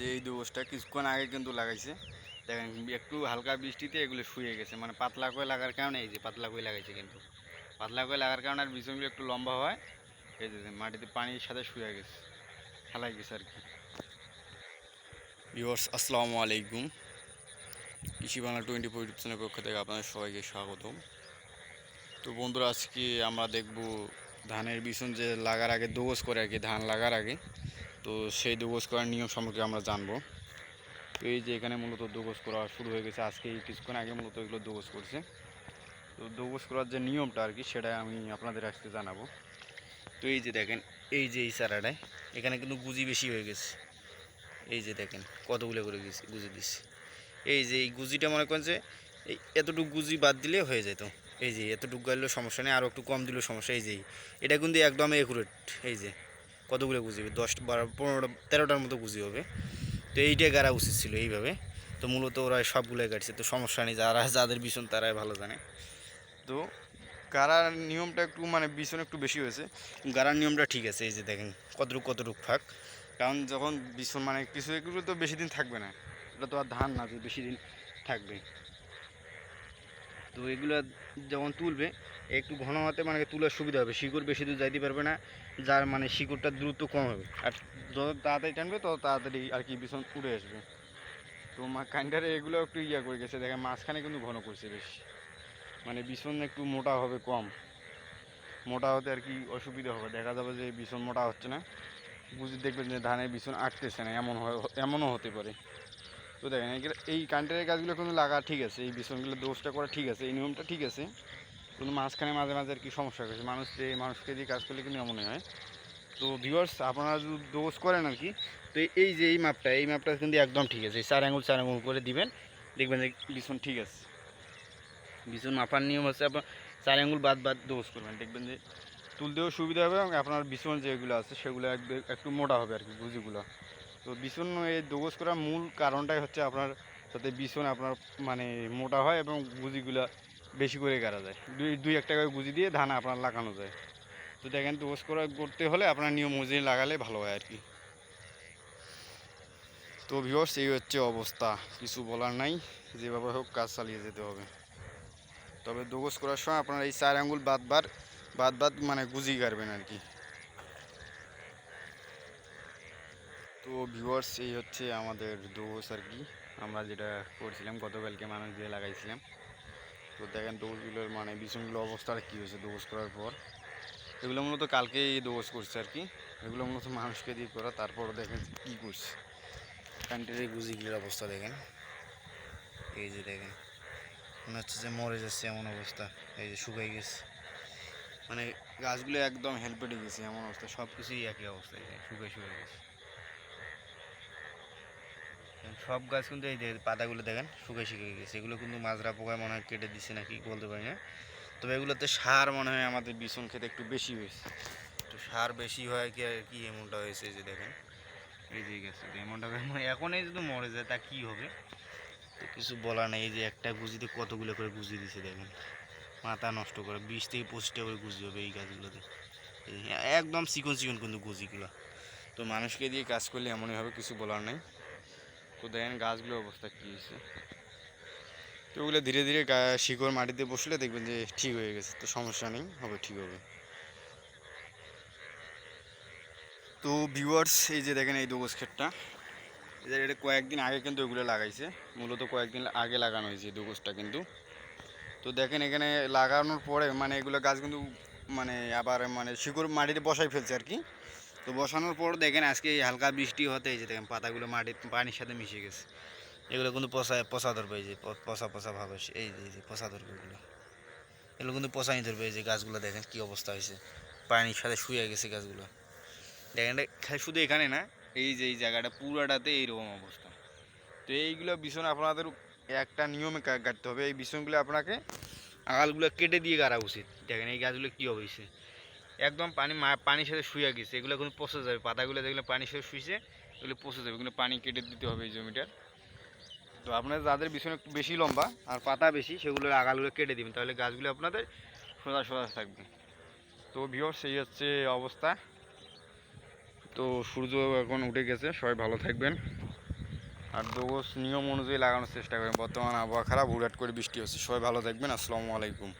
যে এই দোবসটা কিছুক্ষণ আগে কিন্তু লাগাইছে। দেখেন, একটু হালকা বৃষ্টিতে এগুলো শুয়ে গেছে। মানে পাতলা করে লাগার কারণে এই যে পাতলা করে লাগাইছে কিন্তু। পাতলা করে লাগার কারণে আর বিছনগুলো একটু লম্বা হয়। এই যে মাটিতে পানির সাথে শুয়ে গেছে। খেলাই গেছে আর কি। ভিউয়ার্স, আসসালামু আলাইকুম। কৃষি বাংলা টোয়েন্টি ফোর ইউটিউব পক্ষ থেকে আপনাদের সবাইকে স্বাগতম। তো বন্ধুরা, আজকে আমরা দেখব ধানের বিছন যে লাগার আগে দোবস করে আর কি ধান লাগার আগে। তো সেই দোবস করার নিয়ম সম্পর্কে আমরা জানব। তো এই যে এখানে মূলত দোবস করা শুরু হয়ে গেছে, আজকে কিছুক্ষণ আগে মূলত এগুলো দোবস করছে। তো দোবস করার যে নিয়মটা আর কি সেটা আমি আপনাদের আজকে জানাব। তো এই যে দেখেন, এই যে এই চারাটায় এখানে কিন্তু গুজি বেশি হয়ে গেছে। এই যে দেখেন, কতগুলো করে গেছি, গুজি দিচ্ছি এই যে এই গুজিটা মনে করেন যে, এই এতটুকু গুজি বাদ দিলে হয়ে যেত। এই যে এতটুকু গাইলেও সমস্যা নেই, আরও একটু কম দিলেও সমস্যা। এই যে, এটা কিন্তু একদম একুরেট এই যে কতগুলো গুজি হবে দশটা বারো, পনেরোটা, তেরোটার মতো গুজি হবে। তো এইটাই গাড়া উচিত ছিল এইভাবে। তো মূলত ওরা সবগুলোই কাটছে। তো সমস্যা নেই, যারা, যাদের ভীষণ তারাই ভালো জানে। তো গাড়ার নিয়মটা একটু মানে ভীষণ একটু বেশি হয়েছে। গাড়ার নিয়মটা ঠিক আছে, এই যে দেখেন, কতটুক কতটুক ফাঁক। কারণ যখন ভীষণ মানে কিছু, এগুলো তো বেশি দিন থাকবে না। এটা তো আর ধান না যে বেশি দিন থাকবে। তো এগুলো যখন তুলবে, একটু ঘন হাতে মানে তোলার সুবিধা হবে। শিকড় বেশি দূর যাইতে পারবে না। যার মানে শিকড়টা দ্রুত কম হবে। আর যত তাড়াতাড়ি টানবে, তত তাড়াতাড়ি আর কি বিছন উড়ে আসবে। তো মা কাইন্ডারে এগুলো একটু ইয়া করে গেছে, দেখেন মাঝখানে কিন্তু ঘন করছে বেশি। মানে বিছন একটু মোটা হবে কম। মোটা হতে আর কি অসুবিধা হবে। দেখা যাবে যে বিছন মোটা হচ্ছে না। বুঝে দেখবেন যে ধানের বিছন আটতেছে না, এমন এমনও হতে পারে। তো দেখেন, এই কান্টারের গাছগুলো কিন্তু লাগা ঠিক আছে। এই বিছনগুলো দোষটা করা ঠিক আছে, এই নিয়মটা ঠিক আছে। কিন্তু মাঝখানে মাঝে মাঝে আর কি সমস্যা হয়েছে। মানুষ যে মানুষকে দিয়ে কাজ করলে কিন্তু এমনই হয়? তো ভিউয়ার্স আপনারা যদি দোষ করেন আর কি, তো এই যে এই মাপটা এই মাপটা কিন্তু একদম ঠিক আছে। চার আঙুল চার আঙুল করে দিবেন। দেখবেন যে বিছন ঠিক আছে। বিছন মাপার নিয়ম হচ্ছে আপনার চার আঙুল বাদ বাদ দোষ করবেন। দেখবেন যে তুলতেও সুবিধা হবে। এবং আপনার বিছন যেগুলো আছে, সেগুলো একটু মোটা হবে আর কি গুজিগুলো তো বিছন এই দোষ করার মূল কারণটাই হচ্ছে আপনার যাতে বিছন আপনার মানে মোটা হয় এবং গুজিগুলো বেশি করে গাড়া যায়। দুই দুই একটা করে গুজি দিয়ে ধান আপনার লাগানো যায়। তো দেখেন দোষ করা করতে হলে আপনার নিয়ম অনুযায়ী লাগালে ভালো হয় আর কি। তো ভিওর্স এই হচ্ছে অবস্থা। কিছু বলার নাই। যেভাবে হোক কাজ চালিয়ে যেতে হবে। তবে দোগস করার সময় আপনার এই চার আঙ্গুল বাদ বার বাদ বাদ মানে গুজি গাড়বেন আর কি। তো ভিউয়ার্স এই হচ্ছে আমাদের দোষ আর কি। আমরা যেটা করছিলাম, গতকালকে মানুষ দিয়ে লাগাইছিলাম। তো দেখেন দোষগুলোর মানে বিছনগুলো অবস্থাটা কী হয়েছে দোষ করার পর। এগুলো মূলত কালকেই দোষ করছে আর কি। এগুলো মূলত মানুষকে দিয়ে করা, তারপর দেখেন কী করছে। কান্ট্রির গুজিগুলোর অবস্থা দেখেন। এই যে দেখেন, মনে হচ্ছে যে মরে যাচ্ছে এমন অবস্থা। এই যে শুকাই গেছে। মানে গাছগুলো একদম হেল্পেটে গেছে এমন অবস্থা সব কিছুই একই অবস্থা, এই যে শুকাই শুকাই গেছে। সব গাছ কিন্তু এই পাতাগুলো দেখেন শুকাই শুকিয়ে গেছে। এগুলো কিন্তু মাজরা পোকায় মনে হয় কেটে দিচ্ছে নাকি বলতে পারি না। তবে এগুলোতে সার মনে হয় আমাদের বিছন খেতে একটু বেশি হয়েছে। তো সার বেশি হয় কি, আর কি এমনটা হয়েছে যে দেখেন। এই যে গেছে এমনটা মানে এখন এই যদি মরে যায়, তা কি হবে? তো কিছু বলার নেই। এই যে একটা গুজিতে কতগুলো করে গুজি দিছে দেখেন। মাথা নষ্ট করে, বিশ থেকে পঁচিশটা করে গুজি হবে এই গাছগুলোতে। একদম চিকন চিকন কিন্তু গুজিগুলো। তো মানুষকে দিয়ে কাজ করলে এমনই হবে, কিছু বলার নেই। তো দেখেন গাছগুলোর অবস্থা কী হয়েছে। তো ওগুলো ধীরে ধীরে শিকড় মাটিতে বসলে দেখবেন যে ঠিক হয়ে গেছে। তো সমস্যা নেই, হবে, ঠিক হবে। তো ভিউয়ার্স এই যে দেখেন এই দোগস ক্ষেতটা। এদের এটা কয়েকদিন আগে কিন্তু ওগুলো লাগাইছে। মূলত কয়েকদিন আগে লাগানো হয়েছে এই দোগসটা কিন্তু। তো দেখেন এখানে লাগানোর পরে মানে এগুলো গাছ কিন্তু মানে আবার মানে শিকড় মাটিতে বসাই ফেলছে আর কি। তো বসানোর পর দেখেন আজকে হালকা বৃষ্টি হতে এই যে দেখেন পাতাগুলো মাটির পানির সাথে মিশে গেছে। এগুলো কিন্তু পচা পচা ধরবে এই যে পচা পচা ভাব এই যে পচা ধরবে এগুলো। এগুলো কিন্তু পচাই ধরবে এই যে গাছগুলো দেখেন কী অবস্থা হয়েছে। পানির সাথে শুয়ে গেছে গাছগুলো। দেখেন শুধু এখানে না, এই যে, এই জায়গাটা পুরাটাতে এইরকম অবস্থা। তো এইগুলো বিছন আপনাদের একটা নিয়মে কাটতে হবে। এই বিছনগুলো আপনাকে আগালগুলো কেটে দিয়ে গাড়া উচিত। দেখেন এই গাছগুলো কী হয়েছে একদম পানি পানির সাথে শুয়ে গেছে। এগুলো কিন্তু পচে যাবে পাতাগুলো যেগুলো পানির সাথে শুয়েছে এগুলো পচে যাবে এগুলো পানি কেটে দিতে হবে এই জমিটার। তো আপনাদের যাদের বিছন একটু বেশি লম্বা আর পাতা বেশি সেগুলোর আগালগুলো কেটে দিবেন। তাহলে গাছগুলো আপনাদের সোজা সোজা থাকবে। তো ভিওর সেই হচ্ছে অবস্থা। তো সূর্য এখন উঠে গেছে। সবাই ভালো থাকবেন। আর ডোজ নিয়ম অনুযায়ী লাগানোর চেষ্টা করেন। বর্তমান আবহাওয়া খারাপ, হুটহাট করে বৃষ্টি হচ্ছে। সবাই ভালো থাকবেন। আসসালামু আলাইকুম।